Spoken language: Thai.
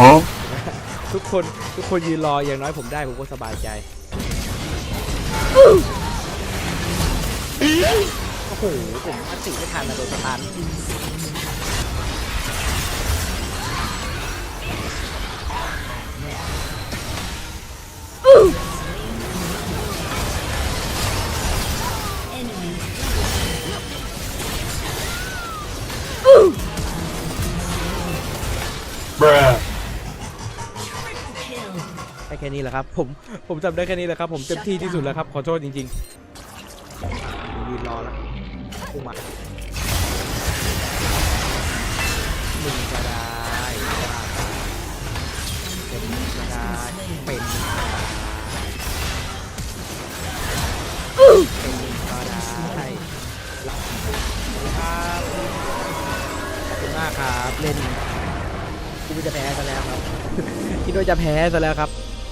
Huh? ทุกคนทุกคนยืนรออย่างน้อยผมได้ผมก็สบายใจโอ้โหผมอันติไม่ทันนะโดนสตัน Bruh. ได้แค่นี้แหละครับ ผมผมจำได้แค่นี้แหละครับ ผมเต็มที่ที่สุดแล้วครับ ขอโทษจริงๆยืนรอแล้วกูมาหนึ่งก็ได้ไเป็นก็ได้เป็นเป็นก็ได้ครับขอบคุณมากครับเล่นกูจะแพ้ซะแล้วครับ คิดว่าจะแพ้ซะแล้วครับ